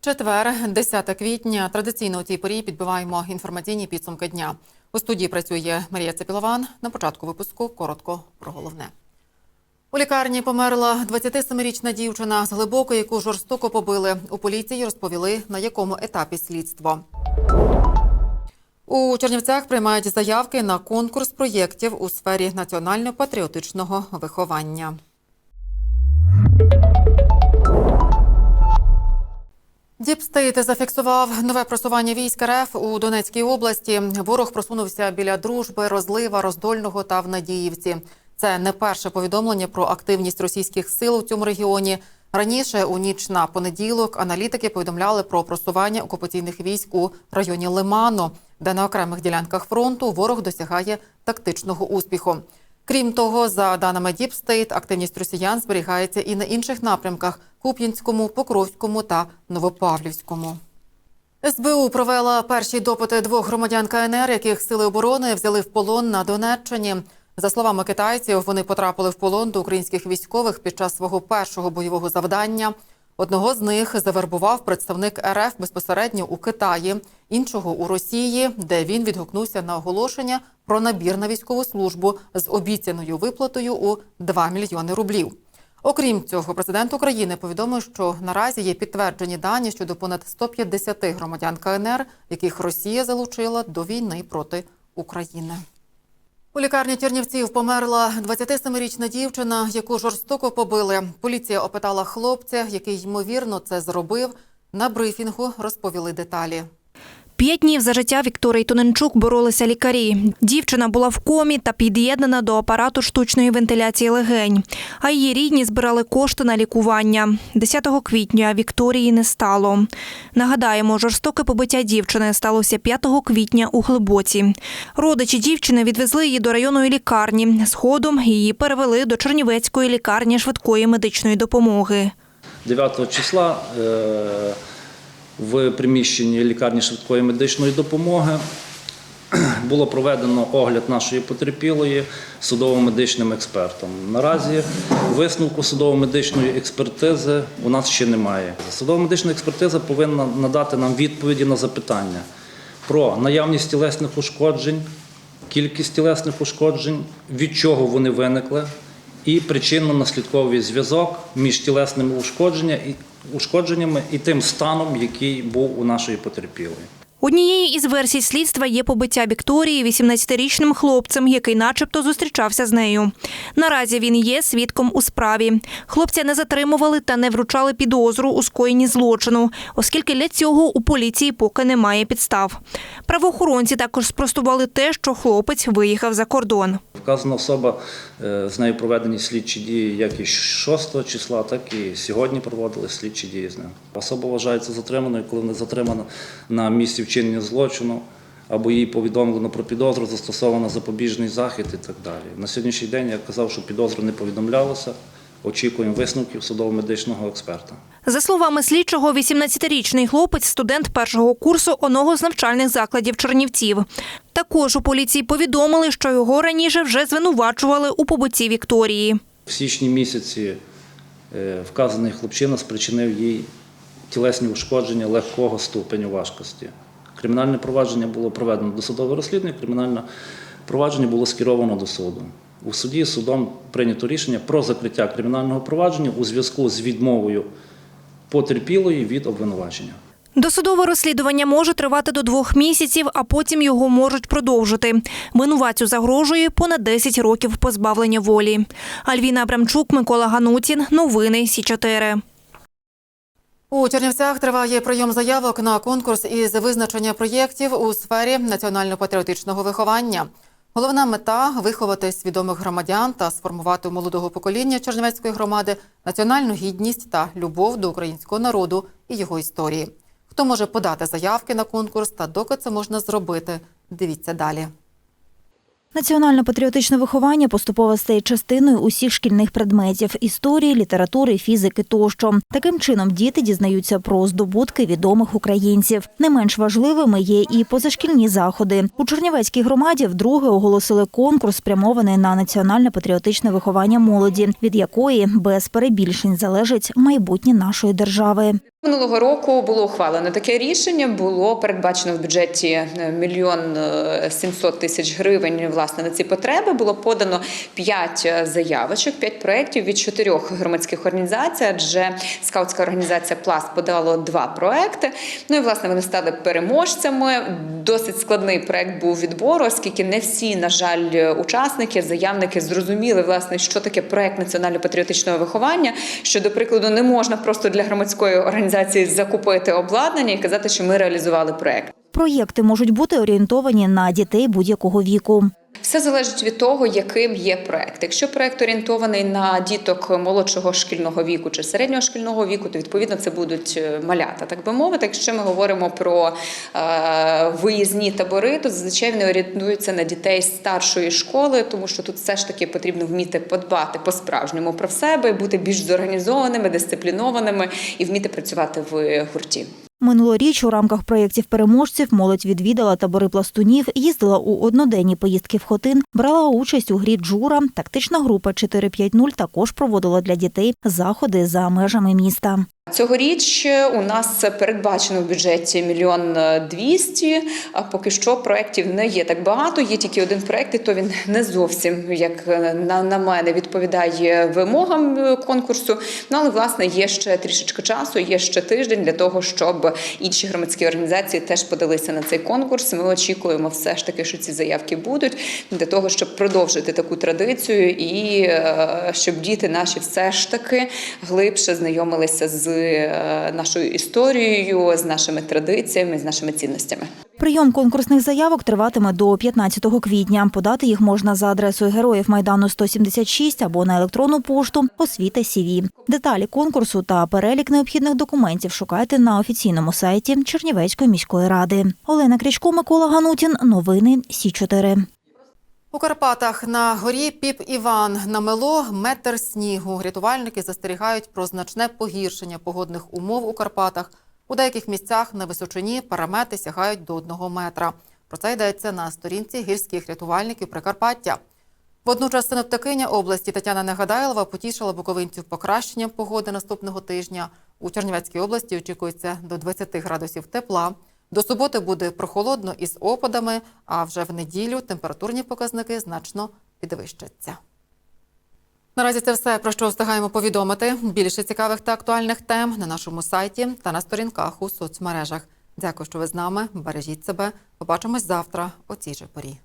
Четвер, 10 квітня. Традиційно у цій порі підбиваємо інформаційні підсумки дня. У студії працює Марія Цепілован. На початку випуску коротко про головне. У лікарні померла 27-річна дівчина з глибокої, яку жорстоко побили. У поліції розповіли, на якому етапі слідство. У Чернівцях приймають заявки на конкурс проєктів у сфері національно-патріотичного виховання. Діпстейт зафіксував нове просування військ РФ у Донецькій області. Ворог просунувся біля дружби, розлива, роздольного та в Надіївці. Це не перше повідомлення про активність російських сил у цьому регіоні. Раніше у ніч на понеділок аналітики повідомляли про просування окупаційних військ у районі Лиману, де на окремих ділянках фронту ворог досягає тактичного успіху. Крім того, за даними Діпстейт, активність росіян зберігається і на інших напрямках Куп'янському, Покровському та Новопавлівському. СБУ провела перші допити двох громадян КНР, яких сили оборони взяли в полон на Донеччині. За словами китайців, вони потрапили в полон до українських військових під час свого першого бойового завдання. Одного з них завербував представник РФ безпосередньо у Китаї, іншого у Росії, де він відгукнувся на оголошення про набір на військову службу з обіцяною виплатою у 2 мільйони рублів. Окрім цього, президент України повідомив, що наразі є підтверджені дані щодо понад 150 громадян КНР, яких Росія залучила до війни проти України. У лікарні Чернівців померла 27-річна дівчина, яку жорстоко побили. Поліція опитала хлопця, який ймовірно це зробив. На брифінгу розповіли деталі. П'ять днів за життя Вікторії Тоненчук боролися лікарі. Дівчина була в комі та під'єднана до апарату штучної вентиляції легень. А її рідні збирали кошти на лікування. 10 квітня Вікторії не стало. Нагадаємо, жорстоке побиття дівчини сталося 5 квітня у Глибоці. Родичі дівчини відвезли її до районної лікарні. Згодом її перевели до Чернівецької лікарні швидкої медичної допомоги. 9 числа е, в приміщенні лікарні швидкої медичної допомоги було проведено огляд нашої потерпілої судово-медичним експертом. Наразі висновку судово-медичної експертизи у нас ще немає. Судово-медична експертиза повинна надати нам відповіді на запитання про наявність тілесних ушкоджень, кількість тілесних ушкоджень, від чого вони виникли, і причинно-наслідковий зв'язок між тілесними ушкодженнями і тим станом, який був у нашої потерпілої. Однією із версій слідства є побиття Вікторії 18-річним хлопцем, який начебто зустрічався з нею. Наразі він є свідком у справі. Хлопця не затримували та не вручали підозру у скоєнні злочину, оскільки для цього у поліції поки немає підстав. Правоохоронці також спростували те, що хлопець виїхав за кордон. Вказана особа е, з нею проведені слідчі дії як і 6 числа, так і сьогодні проводили слідчі дії з ним. Особа вважається затриманою, коли не затримана на місці вчинення злочину або їй повідомлено про підозру, застосовано запобіжний захід і так далі. На сьогоднішній день я казав, що підозра не повідомлялася. Очікуємо висновків судово-медичного експерта. За словами слідчого, 18-річний хлопець студент першого курсу одного з навчальних закладів Чернівців. Також у поліції повідомили, що його раніше вже звинувачували у побитті Вікторії. В січні місяці е, вказаний хлопчина спричинив їй тілесні ушкодження легкого ступеню важкості. Кримінальне провадження було проведено досудове розслідування, кримінальне провадження було скеровано до суду. У суді судом прийнято рішення про закриття кримінального провадження у зв'язку з відмовою потерпілої від обвинувачення. Досудове розслідування може тривати до двох місяців, а потім його можуть продовжити. Винуватцю загрожує понад 10 років позбавлення волі. Альвіна Абрамчук, Микола Ганутін. Новини Сі 4 У Чернівцях триває прийом заявок на конкурс із визначення проєктів у сфері національно-патріотичного виховання. Головна мета виховати свідомих громадян та сформувати у молодого покоління Чернівецької громади національну гідність та любов до українського народу і його історії. Хто може подати заявки на конкурс та доки це можна зробити? Дивіться далі. Національно-патріотичне виховання поступово стає частиною усіх шкільних предметів історії, літератури, фізики тощо. Таким чином діти дізнаються про здобутки відомих українців. Не менш важливими є і позашкільні заходи. У Чернівецькій громаді вдруге оголосили конкурс, спрямований на національно-патріотичне виховання молоді, від якої без перебільшень залежить майбутнє нашої держави. Минулого року було ухвалено таке рішення. Було передбачено в бюджеті е, мільйон е, сімсот тисяч гривень власне на ці потреби. Було подано п'ять заявочок, п'ять проєктів від чотирьох громадських організацій. Адже скаутська організація Пласт подала два проекти. Ну і власне вони стали переможцями. Досить складний проект був відбору, оскільки не всі, на жаль, учасники, заявники зрозуміли власне, що таке проект національно-патріотичного виховання. Що, до прикладу, не можна просто для громадської організації закупити обладнання і казати, що ми реалізували проект. Проєкти можуть бути орієнтовані на дітей будь-якого віку. Все залежить від того, яким є проект. Якщо проект орієнтований на діток молодшого шкільного віку чи середнього шкільного віку, то відповідно це будуть е, малята, так би мовити. Якщо ми говоримо про е, виїзні табори, то зазвичай вони орієнтуються на дітей старшої школи, тому що тут все ж таки потрібно вміти подбати по-справжньому про себе, бути більш зорганізованими, дисциплінованими і вміти працювати в гурті. Минулоріч у рамках проєктів переможців молодь відвідала табори пластунів, їздила у одноденні поїздки в Хотин, брала участь у грі Джура. Тактична група 450 також проводила для дітей заходи за межами міста. Цьогоріч у нас передбачено в бюджеті мільйон двісті. А поки що проєктів не є так багато. Є тільки один проєкт, і то він не зовсім, як на, на мене, відповідає вимогам е, конкурсу. Ну але власне є ще трішечки часу, є ще тиждень для того, щоб інші громадські організації теж подалися на цей конкурс. Ми очікуємо все ж таки, що ці заявки будуть для того, щоб продовжити таку традицію і е, щоб діти наші все ж таки глибше знайомилися з е, нашою історією, з нашими традиціями, з нашими цінностями. Прийом конкурсних заявок триватиме до 15 квітня. Подати їх можна за адресою Героїв Майдану 176 або на електронну пошту освіта СІВІ. Деталі конкурсу та перелік необхідних документів шукайте на офіційному сайті Чернівецької міської ради. Олена Крічко, Микола Ганутін. Новини Сі 4 У Карпатах на горі Піп Іван намело метр снігу. Рятувальники застерігають про значне погіршення погодних умов у Карпатах. У деяких місцях на височині параметри сягають до одного метра. Про це йдеться на сторінці гірських рятувальників Прикарпаття. Водночас синоптикиня області Тетяна Негадайлова потішила буковинців покращенням погоди наступного тижня. У Чернівецькій області очікується до 20 градусів тепла. До суботи буде прохолодно із опадами, а вже в неділю температурні показники значно підвищаться. Наразі це все, про що встигаємо повідомити. Більше цікавих та актуальних тем на нашому сайті та на сторінках у соцмережах. Дякую, що ви з нами. Бережіть себе. Побачимось завтра о цій же порі.